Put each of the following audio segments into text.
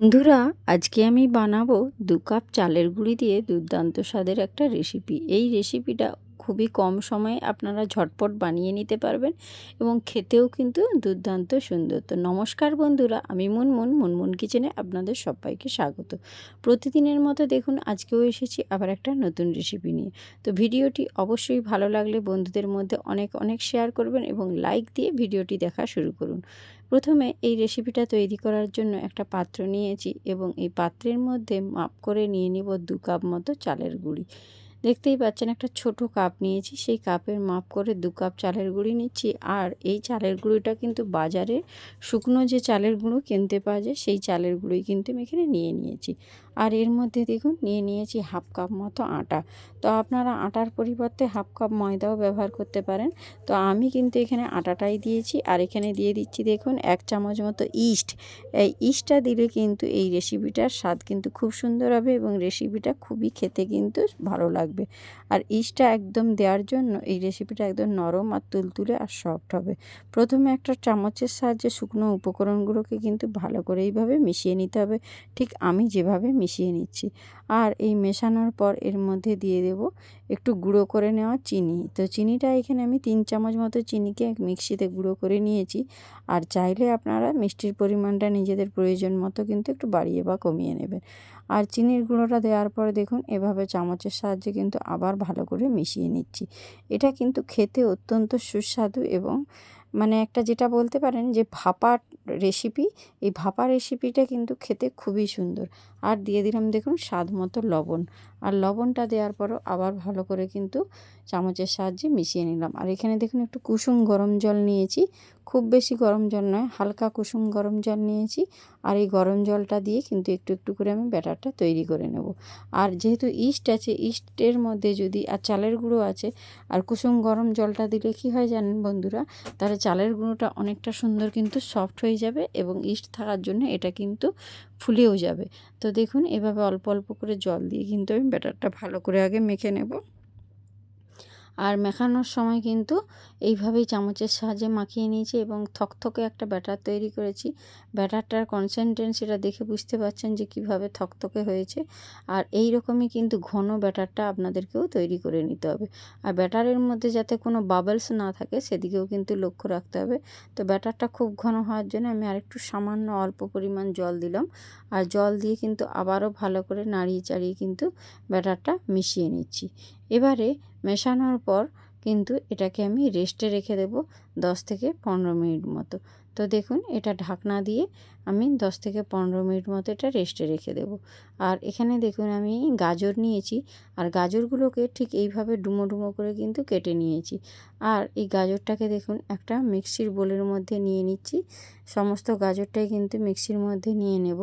বন্ধুরা, আজকে আমি বানাবো দু কাপ চালের গুঁড়ি দিয়ে দুর্দান্ত স্বাদের একটা রেসিপি এই রেসিপিটা খুবই কম সময়ে আপনারা ঝটপট বানিয়ে নিতে পারবেন এবং খেতেও কিন্তু দুর্দান্ত সুন্দর। তো নমস্কার বন্ধুরা, আমি মুনমুন মুনমুন কিচেনে আপনাদের সবাইকে স্বাগত। প্রতিদিনের মতো দেখুন, আজকেও এসেছি আবার একটা নতুন রেসিপি নিয়ে। তো ভিডিওটি অবশ্যই ভালো লাগলে বন্ধুদের মধ্যে অনেক অনেক শেয়ার করবেন এবং লাইক দিয়ে ভিডিওটি দেখা শুরু করুন। প্রথমে এই রেসিপিটা তৈরি করার জন্য একটা পাত্র নিয়েছি এবং এই পাত্রের মধ্যে মাপ করে নিয়ে নিব দু কাপ মতো চালের গুঁড়ি। দেখতেই পাচ্ছেন একটা ছোট কাপ নিয়েছি, সেই কাপের মাপ করে দু কাপ চালের গুঁড়ি নিচ্ছি। আর এই চালের গুঁড়িটা কিন্তু বাজারে শুকনো যে চালের গুঁড়ো কিনতে পাওয়া যায়, সেই চালের গুঁড়োই কিন্তু আমি এখানে নিয়ে নিয়েছি। আর এর মধ্যে দেখুন, নিয়ে নিয়েছি হাফ কাপ মতো আটা। তো আপনারা আটার পরিবর্তে হাফ কাপ ময়দাও ব্যবহার করতে পারেন। তো আমি কিন্তু এখানে আটাটাই দিয়েছি। আর এখানে দিয়ে দিচ্ছি দেখুন, এক চামচ মতো ইস্ট। এই ইস্টটা দিলে কিন্তু এই রেসিপিটার স্বাদ কিন্তু খুব সুন্দর হবে এবং রেসিপিটা খুবই খেতে কিন্তু ভালো লাগবে। আর ইস্টটা একদম দেওয়ার জন্য এই রেসিপিটা একদম নরম আর তুলতুলে আর সফট হবে। প্রথমে একটা চামচের সাহায্যে শুকনো উপকরণগুলোকে কিন্তু ভালো করে এইভাবে মিশিয়ে নিতে হবে। ঠিক আমি যেভাবে মিশিয়ে নিচ্ছি। আর এই মেশানোর পর এর মধ্যে দিয়ে দেব একটু গুঁড়ো করে নেওয়া চিনি। তো চিনিটা এখানে আমি তিন চামচ মতো চিনিকে এক মিক্সিতে গুঁড়ো করে নিয়েছি। আর চাইলে আপনারা মিষ্টির পরিমাণটা নিজেদের প্রয়োজন মতো কিন্তু একটু বাড়িয়ে বা কমিয়ে নেবেন। আর চিনির গুঁড়োটা দেওয়ার পরে দেখুন, এভাবে চামচের সাহায্যে কিন্তু আবার ভালো করে মিশিয়ে নিচ্ছি। এটা কিন্তু খেতে অত্যন্ত সুস্বাদু এবং মানে একটা যেটা বলতে পারেন যে ভাপা রেসিপি এই ভাপা রেসিপিটা কিন্তু খেতে খুবই সুন্দর। আর দিয়ে দিলাম দেখুন স্বাদ মতো লবণ। আর লবণটা দেওয়ার পরও আবার ভালো করে কিন্তু চামচের সাহায্যে মিশিয়ে নিলাম। আর এখানে দেখুন একটু কুসুম গরম জল নিয়েছি। খুব বেশি গরম জল নয়, হালকা কুসুম গরম জল নিয়েছি। আর এই গরম জলটা দিয়ে কিন্তু একটু একটু করে আমি ব্যাটারটা তৈরি করে নেব। আর যেহেতু ইস্ট আছে, ইস্টের মধ্যে যদি, আর চালের গুঁড়ো আছে, আর কুসুম গরম জলটা দিলে কি হয় জানেন বন্ধুরা? তাহলে চালের গুঁড়োটা অনেকটা সুন্দর কিন্তু সফট হয়ে যাবে এবং ইস্ট থাকার জন্য এটা কিন্তু ফুলেও যাবে। তো দেখুন, এভাবে অল্প অল্প করে জল দিয়ে কিন্তু আমি ব্যাটারটা ভালো করে আগে মেখে নেব। আর মেখানোর সময় কিন্তু এইভাবেই চামচের সাহায্যে মাখিয়ে নিয়েছি এবং থকথকে একটা ব্যাটার তৈরি করেছি। ব্যাটারটার কনসেন্ট্রেন্সিটা দেখে বুঝতে পারছেন যে কীভাবে থকথকে হয়েছে। আর এই রকমই কিন্তু ঘন ব্যাটারটা আপনাদেরকেও তৈরি করে নিতে হবে। আর ব্যাটারের মধ্যে যাতে কোনো বাবলস না থাকে সেদিকেও কিন্তু লক্ষ্য রাখতে হবে। তো ব্যাটারটা খুব ঘন হওয়ার জন্য আমি আরেকটু সামান্য অল্প পরিমাণ জল দিলাম। আর জল দিয়ে কিন্তু আবারও ভালো করে নাড়িয়ে চাড়িয়ে কিন্তু ব্যাটারটা মিশিয়ে নিচ্ছি। এবারে মেশানোর পর কিন্তু এটাকে আমি রেস্টে রেখে দেব দশ থেকে পনেরো মিনিট মতো। তো দেখুন, এটা ঢাকনা দিয়ে আমি দশ থেকে পনেরো মিনিট মতো এটা রেস্টে রেখে দেব। আর এখানে দেখুন, আমি গাজর নিয়েছি। আর গাজরগুলোকে ঠিক এইভাবে ডুমো ডুমো করে কিন্তু কেটে নিয়েছি। আর এই গাজরটাকে দেখুন, একটা মিক্সির বোলের মধ্যে নিয়ে নিচ্ছি। সমস্ত গাজরটাই কিন্তু মিক্সির মধ্যে নিয়ে নেব।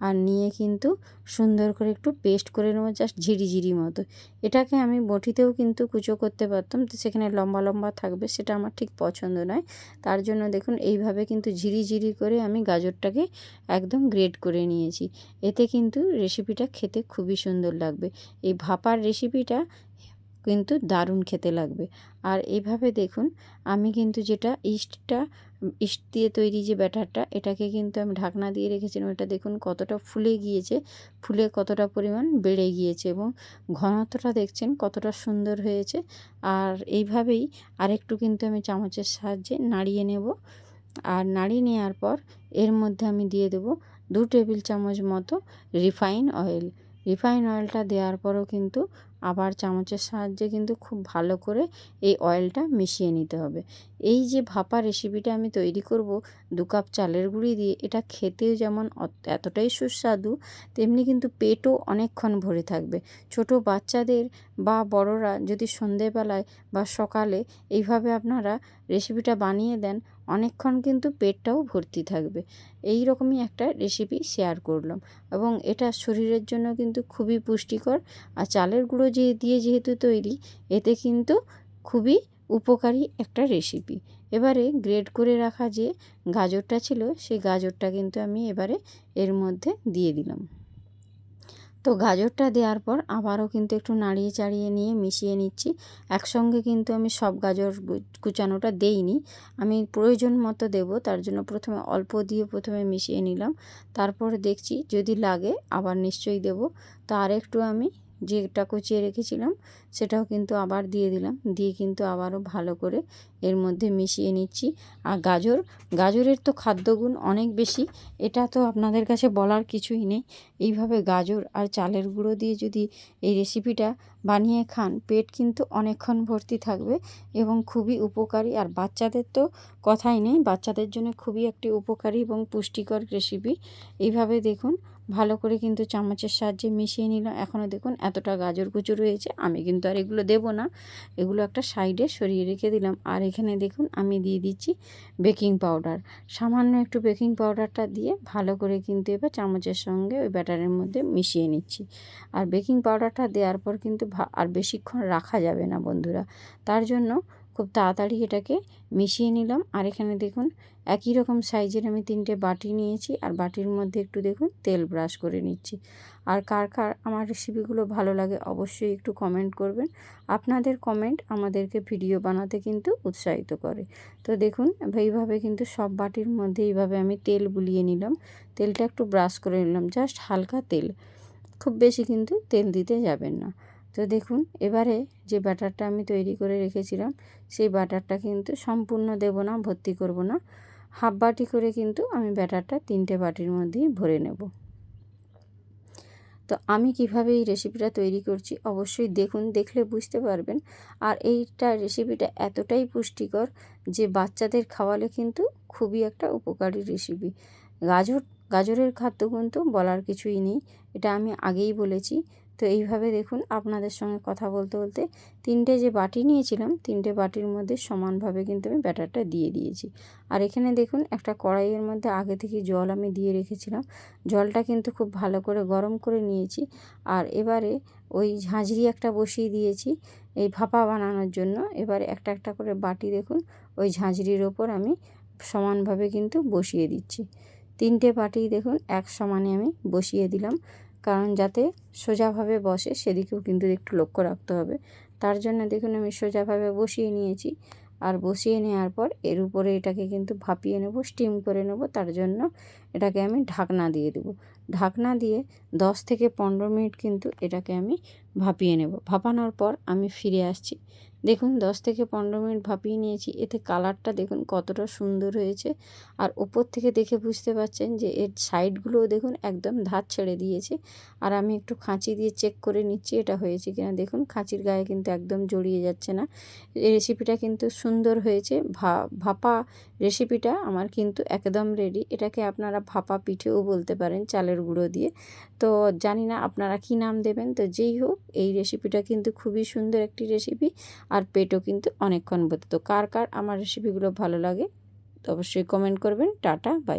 আর নিয়ে কিন্তু সুন্দর করে একটু পেস্ট করে নেব, জাস্ট ঝিরিঝিরি মতো। এটাকে আমি বটিতেও কিন্তু কুচো করতে পারতাম, তো সেখানে লম্বা লম্বা থাকবে, সেটা আমার ঠিক পছন্দ নয়। তার জন্য দেখুন, এইভাবে কিন্তু ঝিরিঝিরি করে আমি গাজরটাকে একদম গ্রেড করে নিয়েছি। এতে কিন্তু রেসিপিটা খেতে খুবই সুন্দর লাগবে। এই ভাপার রেসিপিটা কিন্তু দারুণ খেতে লাগবে। আর এইভাবে দেখুন, আমি কিন্তু যেটা ইস্টটা, ইস্ট দিয়ে তৈরি যে ব্যাটারটা, এটাকে কিন্তু আমি ঢাকনা দিয়ে রেখেছিলাম। এটা দেখুন কতটা ফুলে গিয়েছে, ফুলে কতটা পরিমাণ বেড়ে গিয়েছে এবং ঘনত্বটা দেখছেন কতটা সুন্দর হয়েছে। আর এইভাবেই আরেকটু কিন্তু আমি চামচের সাহায্যে নাড়িয়ে নেব। আর নাড়িয়ে নেওয়ার পর এর মধ্যে আমি দিয়ে দেব দু টেবিল চামচ মতো রিফাইন অয়েল। রিফাইন অয়েলটা দেওয়ার পরও কিন্তু আবার চামচের সাহায্যে কিন্তু খুব ভালো করে এই অয়েলটা মিশিয়ে নিতে হবে। এই যে ভাপা রেসিপিটা আমি তৈরি করব দু কাপ চালের গুঁড়ি দিয়ে, এটা খেতেও যেমন এতটাই সুস্বাদু, তেমনি কিন্তু পেটও অনেকক্ষণ ভরে থাকবে। ছোট বাচ্চাদের বা বড়রা যদি সন্ধেবেলায় বা সকালে এইভাবে আপনারা রেসিপিটা বানিয়ে দেন, অনেকক্ষণ কিন্তু পেটটাও ভর্তি থাকবে। এই রকমই একটা রেসিপি শেয়ার করলাম এবং এটা শরীরের জন্য কিন্তু খুবই পুষ্টিকর। আর চালের গুঁড়ো যে, দিয়ে যেহেতু তৈরি, এতে কিন্তু খুবই উপকারী একটা রেসিপি এবারে গ্রেড করে রাখা যে গাজরটা ছিল, সেই গাজরটা কিন্তু আমি এবারে এর মধ্যে দিয়ে দিলাম। তো গাজরটা দেওয়ার পর আবারও কিন্তু একটু নাড়িয়ে চাড়িয়ে নিয়ে মিশিয়ে নিচ্ছি। একসঙ্গে কিন্তু আমি সব গাজর কুচানোটা দেইনি। আমি প্রয়োজন মতো দেব, তার জন্য প্রথমে অল্প দিয়ে প্রথমে মিশিয়ে নিলাম। তারপর দেখছি যদি লাগে আবার নিশ্চয়ই দেব। তো আর একটু আমি যেটা কুচিয়ে রেখেছিলাম, সেটাও কিন্তু আবার দিয়ে দিলাম। দিয়ে কিন্তু আবারও ভালো করে এর মধ্যে মিশিয়ে নিচ্ছি। আর গাজর, গাজরের তো খাদ্যগুণ অনেক বেশি, এটা তো আপনাদের কাছে বলার কিছুই নেই। এইভাবে গাজর আর চালের গুঁড়ো দিয়ে যদি এই রেসিপিটা বানিয়ে খান, পেট কিন্তু অনেকক্ষণ ভর্তি থাকবে এবং খুবই উপকারী। আর বাচ্চাদের তো কথাই নেই, বাচ্চাদের জন্য খুবই একটি উপকারী এবং পুষ্টিকর রেসিপি। এইভাবে দেখুন ভালো করে কিন্তু চামচের সাহায্যে মিশিয়ে নিলাম এখনও দেখুন এতটা গাজর কুচো রয়েছে, আমি কিন্তু আর এগুলো দেবো না। এগুলো একটা সাইডে সরিয়ে রেখে দিলাম। আর এখানে দেখুন আমি দিয়ে দিচ্ছি বেকিং পাউডার। সামান্য একটু বেকিং পাউডারটা দিয়ে ভালো করে কিন্তু এবার চামচের সঙ্গে ওই ব্যাটারের মধ্যে মিশিয়ে নিচ্ছি। আর বেকিং পাউডারটা দেওয়ার পর কিন্তু আর বেশিক্ষণ রাখা যাবে না বন্ধুরা। তার জন্য খুব তাড়াতাড়ি এটাকে মিশিয়ে নিলাম। আর এখানে দেখুন, একই রকম সাইজের আমি তিনটে বাটি নিয়েছি। আর বাটির মধ্যে একটু দেখুন, তেল ব্রাশ করে নিচ্ছি। আর কার কার আমার রেসিপিগুলো ভালো লাগে অবশ্যই একটু কমেন্ট করবেন। আপনাদের কমেন্ট আমাদেরকে ভিডিও বানাতে কিন্তু উৎসাহিত করে। তো দেখুন, এইভাবে কিন্তু সব বাটির মধ্যে এইভাবে আমি তেল বুলিয়ে নিলাম। তেলটা একটু ব্রাশ করে নিলাম, জাস্ট হালকা তেল। খুব বেশি কিন্তু তেল দিতে যাবেন না। তো দেখুন, এবারে যে ব্যাটারটা আমি তৈরি করে রেখেছিলাম, সেই ব্যাটারটা কিন্তু সম্পূর্ণ দেব না, ভর্তি করব না। হাফ বাটি করে কিন্তু আমি ব্যাটারটা তিনটে বাটির মধ্যেই ভরে নেব। তো আমি কীভাবে এই রেসিপিটা তৈরি করছি অবশ্যই দেখুন, দেখলে বুঝতে পারবেন। আর এইটা রেসিপিটা এতটাই পুষ্টিকর যে বাচ্চাদের খাওয়ালে কিন্তু খুবই একটা উপকারী রেসিপি। গাজর, গাজরের খাদ্য কিন্তু বলার কিছুই নেই, এটা আমি আগেই বলেছি। তো এইভাবে দেখুন আপনাদের সঙ্গে কথা বলতে বলতে তিনটে যে বাটি নিয়েছিলাম, তিনটে বাটির মধ্যে সমানভাবে কিন্তু আমি ব্যাটারটা দিয়ে দিয়েছি। আর এখানে দেখুন একটা কড়াইয়ের মধ্যে আগে থেকে জল আমি দিয়ে রেখেছিলাম। জলটা কিন্তু খুব ভালো করে গরম করে নিয়েছি। আর এবারে ওই ঝাঁঝরি একটা বসিয়ে দিয়েছি এই ভাপা বানানোর জন্য। এবারে একটা একটা করে বাটি দেখুন ওই ঝাঁঝরির ওপর আমি সমানভাবে কিন্তু বসিয়ে দিচ্ছি। তিনটে বাটি দেখুন এক সমানে আমি বসিয়ে দিলাম। কারণ যাতে সোজাভাবে বসে সেদিকেও কিন্তু একটু লক্ষ্য রাখতে হবে। তার জন্য দেখুন আমি সোজাভাবে বসিয়ে নিয়েছি। আর বসিয়ে নেওয়ার পর এর উপরে এটাকে কিন্তু ভাপিয়ে নেব, স্টিম করে নেব। তার জন্য এটাকে আমি ঢাকনা দিয়ে দেবো। ঢাকনা দিয়ে দশ থেকে পনেরো মিনিট কিন্তু এটাকে আমি ভাপিয়ে নেব। ভাপানোর পর আমি ফিরে আসছি। দেখুন, দশ থেকে পনেরো মিনিট ভাপিয়ে নিয়েছি। এতে কালারটা দেখুন কতটা সুন্দর হয়েছে। আর ওপর থেকে দেখে বুঝতে পারছেন যে এর সাইডগুলোও দেখুন একদম ধার ছেড়ে দিয়েছে। আর আমি একটু খাঁচি দিয়ে চেক করে নিচ্ছি এটা হয়েছে কিনা। দেখুন, খাঁচির গায়ে কিন্তু একদম জড়িয়ে যাচ্ছে না। এই রেসিপিটা কিন্তু সুন্দর হয়েছে। ভা, ভাপা রেসিপিটা আমার কিন্তু একদম রেডি এটাকে আপনারা ভাপা পিঠেও বলতে পারেন চালের গুঁড়ো দিয়ে। তো জানি না আপনারা কি নাম দেবেন। তো যেই হোক এই রেসিপিটা কিন্তু খুবই সুন্দর একটি রেসিপি আর পেটও কিন্তু অনেকক্ষণ বোধ তো কার কার আমার রেসিপিগুলো ভালো লাগে, তো অবশ্যই কমেন্ট করবেন। Tata bye